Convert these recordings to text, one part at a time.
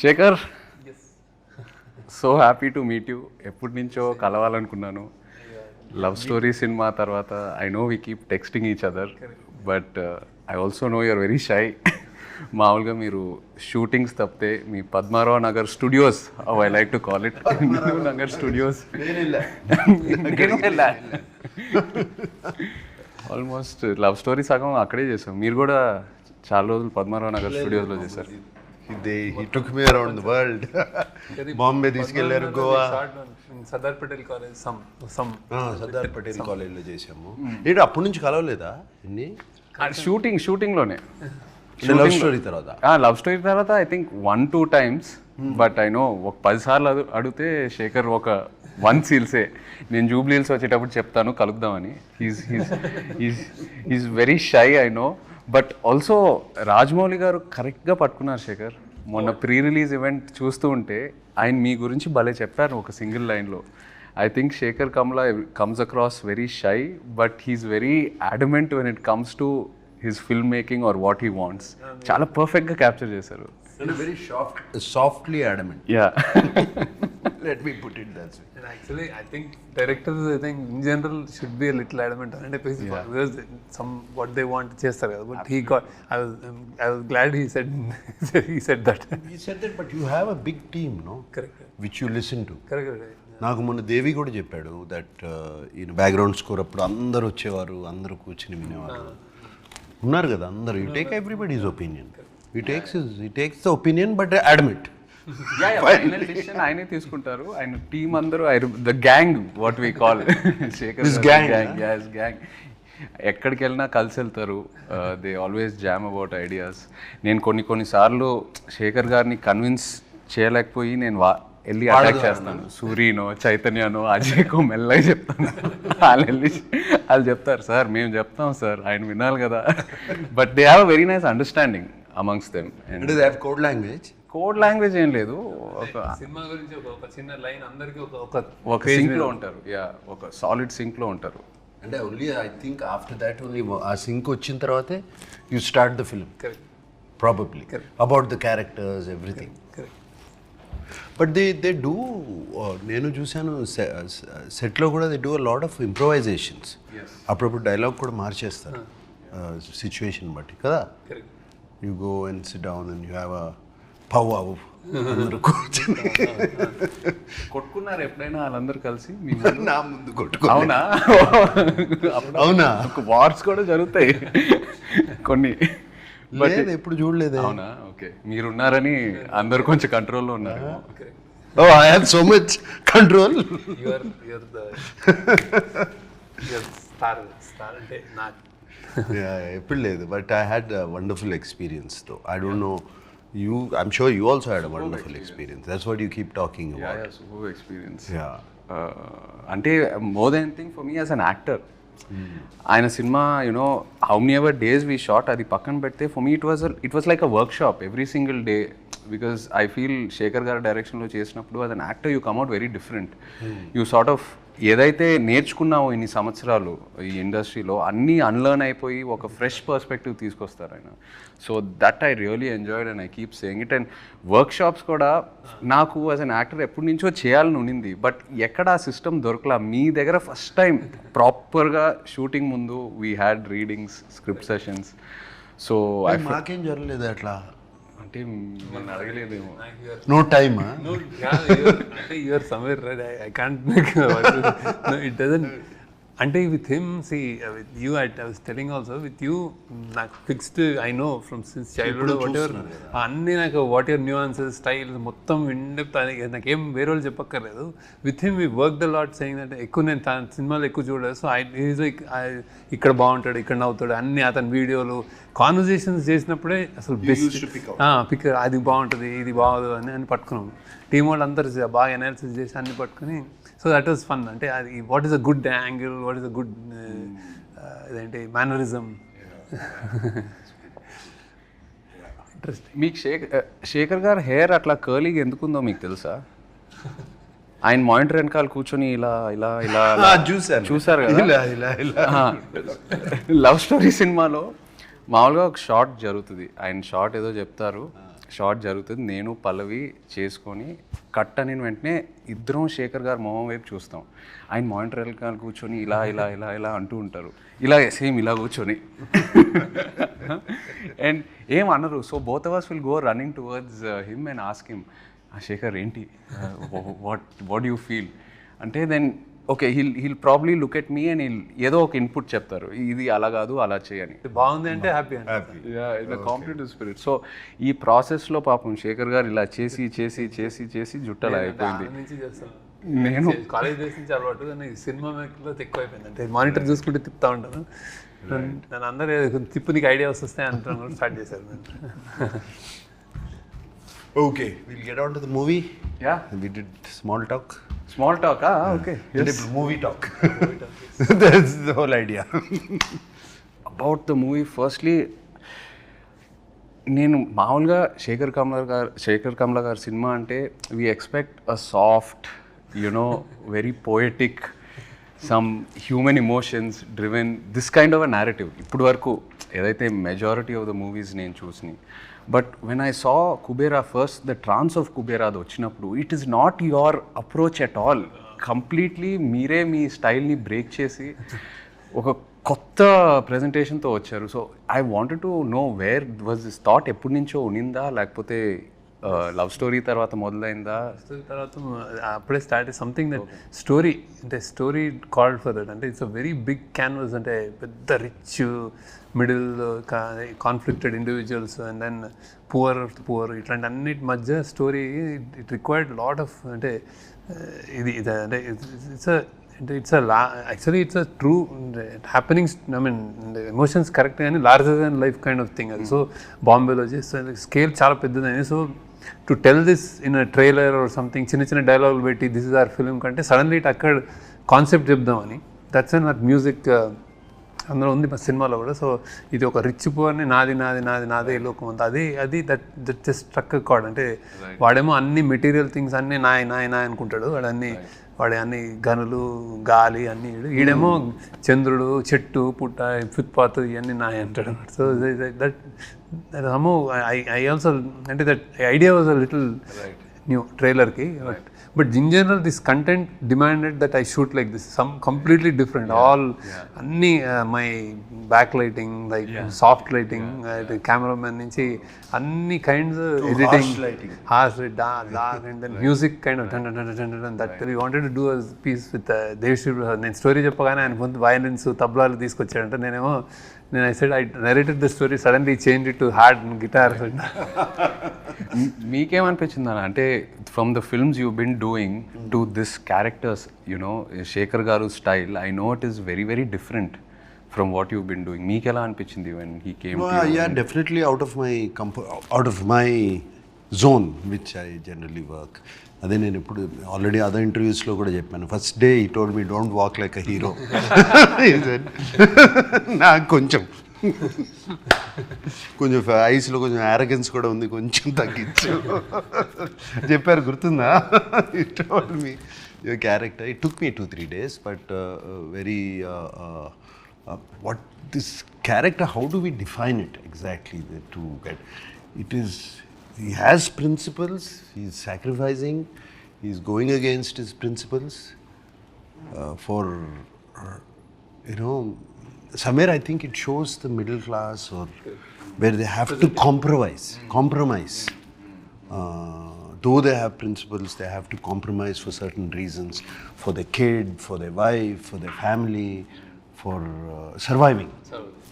Shekhar so happy to meet you ఎప్పటి నుంచో కలవాలనుకున్నాను. లవ్ స్టోరీ సినిమా తర్వాత I know we keep texting each other but I also know you're very shy మామూలుగా మీరు shootings తప్పితే మీ Padmarao Nagar studios I like to call it Nagar. Studios almost love story సగం అక్కడే చేసాం. మీరు కూడా చాలా రోజులు పద్మారావు నగర్ స్టూడియోస్లో చేశారు. They he took me around the world Bombay తీసుకెళ్ళారు Goa Sardar Patel college some some Sardar Patel కాలేజ్లో చేసాము ఏంటి అప్పటి నుంచి కలవలేదా ఇన్ని? షూటింగ్ షూటింగ్లోనే లవ్ స్టోరీ తర్వాత? లవ్ స్టోరీ తర్వాత I think one two times but I know ఒక పది సార్లు అడు- అడిగితే శేఖర్ ఒక వన్ సీల్సే నేను జూబ్లీ హిల్స్ వచ్చేటప్పుడు చెప్తాను కలుద్దామని. He's he's he's he's very shy I know but also Rajamouli garu కరెక్ట్గా పట్టుకున్నారు శేఖర్. మొన్న ప్రీ రిలీజ్ ఈవెంట్ చూస్తూ ఉంటే ఆయన మీ గురించి భలే చెప్పారు ఒక సింగిల్ లైన్లో. I think Shekhar Kammula comes across very shy but he's very adamant when it comes to his filmmaking or what he wants చాలా పర్ఫెక్ట్గా క్యాప్చర్ చేశారు. Very soft softly adamant yeah let me put it that's actually I think directors I think in general should be little adamant అని చెప్పేసి some what they want చేస్తారు కదా but he got I was glad he said he said that he said that but you have a big team no correct which you listen to correct నాకు మొన్న దేవి కూడా చెప్పాడు that ఈయన background score అప్పుడు అందరు వచ్చేవారు అందరూ కూర్చుని వినేవారు. ఉన్నారు కదా అందరు. You take everybody is opinion you takes ఈ takes the opinion but admit final decision ఆయనే తీసుకుంటారు. ఆయన టీం అందరూ the gang what we call Shekhar gang gang ఎక్కడికి వెళ్ళినా కలిసి వెళ్తారు. They always jam about ideas నేను కొన్ని కొన్ని సార్లు శేఖర్ గారిని కన్విన్స్ చేయలేకపోయి నేను వా వెళ్ళి అటాక్ చేస్తాను. సూర్యనో చైతన్యనో అజయ్కో మెల్లగా చెప్తాను. వాళ్ళు వెళ్ళి వాళ్ళు చెప్తారు సార్ మేము చెప్తాం సార్. ఆయన వినాలి కదా. But they have very nice understanding amongst them and they have code language code language ఏం లేదు. ఒక సినిమా గురించి ఒక ఒక చిన్న లైన్ అందరికి ఒక ఒక ఒక సింక్లో ఉంటారు. యా ఒక సాలిడ్ సింక్లో ఉంటారు. అంటే only I think after that only ఆ సింక్ వచ్చిన తర్వాతే you start the film probably about the characters everything but they they do నేను చూశాను సెట్లో కూడా they do a lot of improvisations అప్పుడప్పుడు డైలాగ్ కూడా మార్చేస్తారు. సిచ్యువేషన్ బట్టి కదా? You go and sit down and you have a powwow అందరూ కూర్చొని. కొట్టుకున్నారు ఎప్పుడైనా వాళ్ళందరూ కలిసి? మీ ముందు? నా ముందు కొట్టుకో అవునా? అవునా? వార్స్ కూడా జరుగుతాయి. కొన్ని. లేదు ఎప్పుడు చూడలేదే. అవునా? ఓకే. మీరున్నారని అందరు కొంచెం కంట్రోల్లో ఉన్నారు. ఓ I have so much control అంటే నాకు. ఎప్పుడు లేదు. బట్ ఐ హ్యాడ్ వండర్ఫుల్ ఎక్స్పీరియన్స్తో I don't know you I'm sure you also had wonderful experience that's what you keep talking about super experience yeah అంటే more then thing for me as an actor ఆయన cinema you know how many ever days we shot అది పక్కన పెడితే for me it was it was like a workshop every single day because I feel Shekhar గారి డైరెక్షన్లో చేసినప్పుడు as an actor you come out very different you sort of ఏదైతే నేర్చుకున్నావో ఇన్ని సంవత్సరాలు ఈ ఇండస్ట్రీలో అన్నీ అన్లర్న్ అయిపోయి ఒక ఫ్రెష్ పర్స్పెక్టివ్ తీసుకొస్తారు ఆయన. So that I really enjoyed and I keep saying it and workshops కూడా నాకు యాజ్ అన్ యాక్టర్ ఎప్పటి నుంచో చేయాలని ఉండింది బట్ ఎక్కడ ఆ సిస్టమ్ దొరకలా? మీ దగ్గర ఫస్ట్ టైం ప్రాపర్గా షూటింగ్ ముందు we had readings script sessions so I మాకేం జరగలేదు అట్లా. అంటే మిమ్మల్ని అడగలేదేమో no time No, yeah, you're, అంటే you're somewhere right. I, I can't make no, it doesn't. అంటే with him see with you I was telling also with you నాకు fixed I know from since childhood whatever అన్నీ నాకు whatever nuances styles మొత్తం in depth నాకేం వేరే వాళ్ళు చెప్పక్కర్లేదు. With him we work the lot saying అంటే ఎక్కువ నేను తన సినిమాలు ఎక్కువ చూడలేదు. సో ఐ ఈజ్ లైక్ ఇక్కడ బాగుంటాడు ఇక్కడ నవ్వుతాడు అన్ని అతని వీడియోలు కాన్వర్జేషన్స్ చేసినప్పుడే అసలు బెస్ట్ పిక్ అది బాగుంటుంది ఇది బాగోదు అని అని పట్టుకున్నాం. టీం వాళ్ళు అందరు బాగా అనాలిసిస్ చేసి అన్ని పట్టుకుని సో దట్ వాస్ ఫన్ అంటే అది what is a good angle what is a good ఇదేంటి మేనరిజం మీకు శేఖర్ శేఖర్ గారు హెయిర్ అట్లా కర్లీగా ఎందుకుందో మీకు తెలుసా? ఆయన మానిటర్ వెనకాల కూర్చొని ఇలా ఇలా ఇలా చూసాను చూసారు కదా? ఇలా ఇలా ఇలా. లవ్ స్టోరీ సినిమాలో మామూలుగా ఒక షార్ట్ జరుగుతుంది. ఆయన షార్ట్ ఏదో చెప్తారు. షార్ట్ జరుగుతుంది. నేను పల్లవి చేసుకొని కట్ అని వెంటనే ఇద్దరం శేఖర్ గారు మొహం వైపు చూస్తాం. ఆయన మానిటర్ వెనకాల కూర్చొని ఇలా ఇలా ఇలా ఇలా అంటూ ఉంటారు. ఇలా సేమ్ ఇలా కూర్చొని. అండ్ ఏం అనరు. So both ours will go running towards him and ask him Shekhar ఏంటి? వాట్ వాట్ యూ ఫీల్ అంటే then okay he'll he'll probably look at me and ఏదో ఒక ఇన్పుట్ చెప్తారు. ఇది అలా కాదు అలా చేయని బాగుంది అంటే హ్యాపీ కాంపిటేటివ్ స్పిరిట్ సో ఈ ప్రాసెస్లో పాపం శేఖర్ గారు ఇలా చేసి చేసి చేసి చేసి జుట్టలా అయిపోయింది. నేను కాలేజ్ డేస్ నుంచి అలవాటు సినిమా మేకర్లో ఎక్కువ అయిపోయింది అంటే మానిటర్ చూసుకుంటే తిప్పుతా ఉంటాను. నన్ను- అందరూ తిప్పు నీకు ఐడియా వస్తే అంటున్నాను స్టార్ట్ చేశారు నేను okay will get on to the movie yeah we did small talk small talk okay movie talk that's the whole idea about the movie firstly నేను మామూలుగా శేఖర్ కమల గారు శేఖర్ కమల గారి సినిమా అంటే we expect a soft you know very poetic some human emotions driven this kind of a narrative ఇప్పుడు వరకు ఏదైతే majority of the movies నేను చూసినాయి but when I saw Kuberaa first the trance of Kuberaa అది వచ్చినప్పుడు it is not your approach at all completely మీరే మీ స్టైల్ని break చేసి ఒక కొత్త ప్రెజెంటేషన్తో వచ్చారు. So I wanted to know where was this thought ఎప్పటి నుంచో ఉనిందా? లేకపోతే లవ్ స్టోరీ తర్వాత మొదలైందా? వస్తుంది తర్వాత అప్పుడే స్టార్ట్ సంథింగ్ దట్ స్టోరీ అంటే స్టోరీ కాల్డ్ ఫర్ దట్ అంటే it's a very big canvas అంటే పెద్ద rich middle conflicted individuals and then poor poor ఇట్లాంటి అన్నిటి మధ్య story it required lot of అంటే ఇది ఇది అంటే ఇట్స్ అంటే it's law actually it's a true happenings I mean emotions correct కానీ larger than life kind of thing అది సో బాంబేలో చేస్తే స్కేల్ చాలా పెద్దదని so to tell this in a trailer or something చిన్న చిన్న డైలాగులు పెట్టి దిస్ ఇస్ ఆర్ ఫిల్మ్ కంటే సడన్లీ ఇట్ అక్కడ కాన్సెప్ట్ చెప్దామని. దట్స్ అండ్ నాట్ మ్యూజిక్ అందులో ఉంది మా సినిమాలో కూడా. సో ఇది ఒక రిచ్ పువర్ని నాది నాది నాది నాదే లోకం అంతా. అది అది that that just struck chord. అంటే వాడేమో అన్ని మెటీరియల్ థింగ్స్ అన్నీ నాయ నాయ నాయ అనుకుంటాడు. వాడు అన్ని వాడి అన్ని గనులు గాలి అన్ని ఈడు. ఈడేమో చంద్రుడు చెట్టు పుట్ట ఫుట్పాత్ ఇవన్నీ నాయ అంటాడు. సో దట్ హమో ఐ ఐ ఆల్సో అంటే that idea was a little new ట్రైలర్కి but but in general this content demanded that I shoot like this some completely different all అన్ని my back lighting like soft lighting cameraman నుంచి అన్ని kinds editing harsh dark and then music kind of that we wanted to do piece with Devashri నేను story చెప్పగానే ఆయన ముందు violence తబలాలు తీసుకొచ్చాడంటే. నేనేమో నేను I said I narrated the story suddenly change to hard guitar మీకేమనిపించింది అన్న అంటే from the films you been doing to this characters you know Shekhar garu style I know it is very very different from what you been doing మీకు ఎలా అనిపించింది when he came yeah, definitely out of my comfort, out of my zone, which I generally work. అదే నేను ఇప్పుడు already other ఇంటర్వ్యూస్లో కూడా చెప్పాను. First day he told me don't walk like a hero నాకు కొంచెం. కొంచెం ఐస్లో కొంచెం యారగెన్స్ కూడా ఉంది కొంచెం తగ్గించు. చెప్పారు గుర్తుందా? He told me your character it took me two three days but very what this character how do we define it exactly to get it is he has principles. He's sacrificing. He's going against his principles uh, for uh, you know somewhere i think it shows the middle class or where they have to compromise compromise. Uh, though they have principles, they have to compromise for certain reasons, for their kid, for their wife, for their family, for uh, surviving.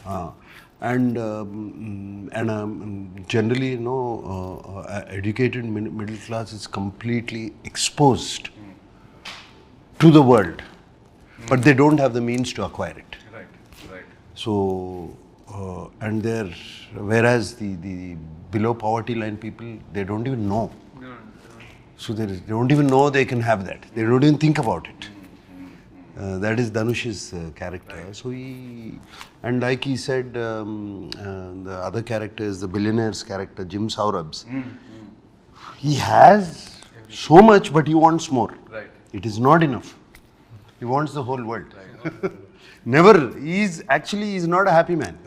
Uh, and um, and um, generally, you know, uh, uh, educated middle class is completely exposed to the world, but they don't have the means to acquire it. Right, right. So, uh, and they're, whereas the, the below poverty line people, they don't even know. No, no. So there is, they don't even know they can have that. They don't even think about it. Uh, that is Danush's uh, character. So he, and like he said, um, uh, the other character is the billionaire's character, Jim Saurabh's. He has so much, but he wants more. Right. It is not enough. He wants the whole world. Right. Never. He is actually he is not a happy man.